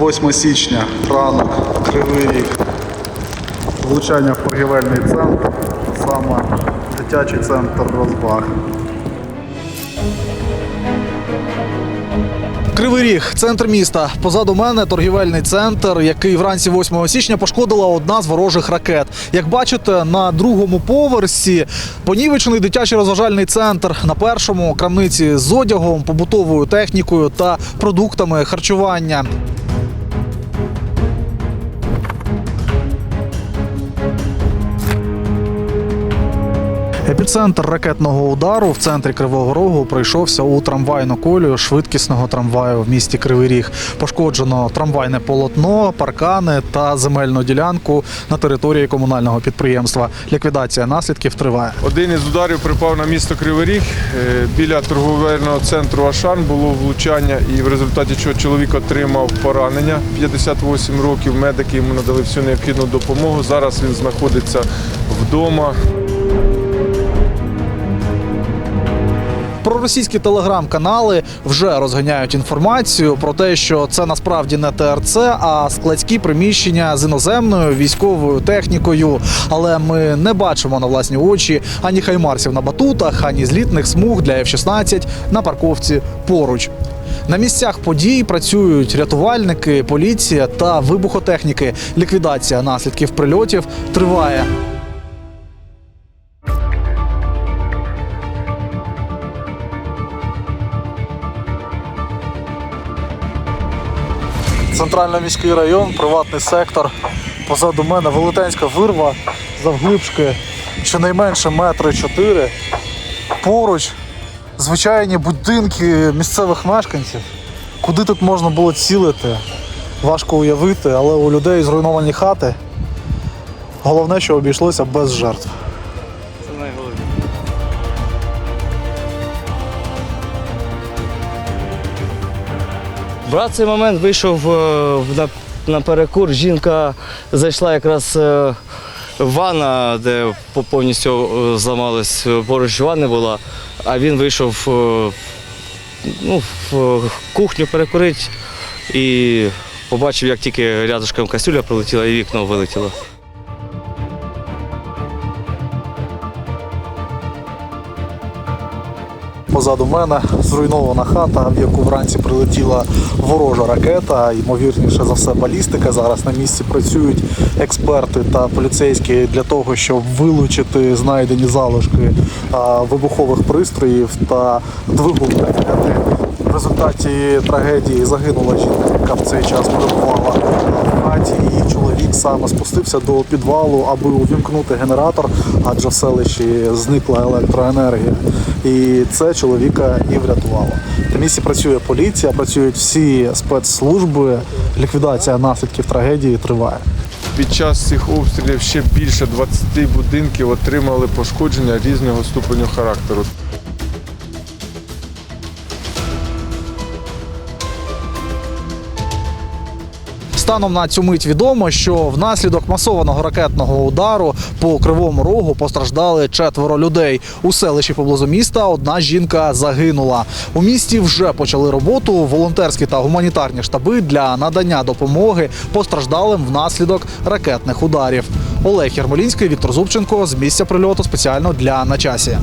8 січня ранок, кривий рік, влучання в погівельний центр, саме дитячий центр розваг. Кривий Ріг, центр міста. Позаду мене торгівельний центр, який вранці 8 січня пошкодила одна з ворожих ракет. Як бачите, на другому поверсі понівечений дитячий розважальний центр. На першому крамниці з одягом, побутовою технікою та продуктами харчування. Епіцентр ракетного удару в центрі Кривого Рогу пройшовся у трамвайну колію швидкісного трамваю в місті Кривий Ріг. Пошкоджено трамвайне полотно, паркани та земельну ділянку на території комунального підприємства. Ліквідація наслідків триває. Один із ударів припав на місто Кривий Ріг. Е, Біля торговельного центру Ашан було влучання, і в результаті чого чоловік отримав поранення 58 років. Медики йому надали всю необхідну допомогу. Зараз він знаходиться вдома. Проросійські телеграм-канали вже розганяють інформацію про те, що це насправді не ТРЦ, а складські приміщення з іноземною військовою технікою. Але ми не бачимо на власні очі ані хаймарсів на батутах, ані злітних смуг для F-16 на парковці поруч. На місцях подій працюють рятувальники, поліція та вибухотехніки. Ліквідація наслідків прильотів триває. Центрально-міський район, приватний сектор. Позаду мене велетенська вирва завглибшки щонайменше метри чотири. Поруч звичайні будинки місцевих мешканців. Куди тут можна було цілити? Важко уявити, але у людей зруйновані хати. Головне, що обійшлося без жертв. Брат в цей момент вийшов е, на, на перекур. Жінка зайшла якраз е, в ванна, де повністю е, зламалась, поруч ванни була, а він вийшов ну, в кухню перекурити і побачив, як тільки рядышком касюля прилетіла і вікно вилетіло. Позаду мене зруйнована хата, в яку вранці прилетіла ворожа ракета. Ймовірніше за все, балістика. Зараз на місці працюють експерти та поліцейські для того, щоб вилучити знайдені залишки вибухових пристроїв та двигун ракети. В результаті трагедії загинула жінка, яка в цей час перебувала в хаті. І чоловік саме спустився до підвалу, аби увімкнути генератор, адже в селищі зникла електроенергія. І це чоловіка і врятувало. На місці працює поліція, працюють всі спецслужби. Ліквідація наслідків трагедії триває. Під час цих обстрілів ще більше 20 будинків отримали пошкодження різного ступеню характеру. Станом на цю мить відомо, що внаслідок масованого ракетного удару по кривому рогу постраждали четверо людей. У селищі поблизу міста одна жінка загинула. У місті вже почали роботу волонтерські та гуманітарні штаби для надання допомоги постраждалим внаслідок ракетних ударів. Олег Ярмолінський, Віктор Зубченко з місця прильоту спеціально для на часі.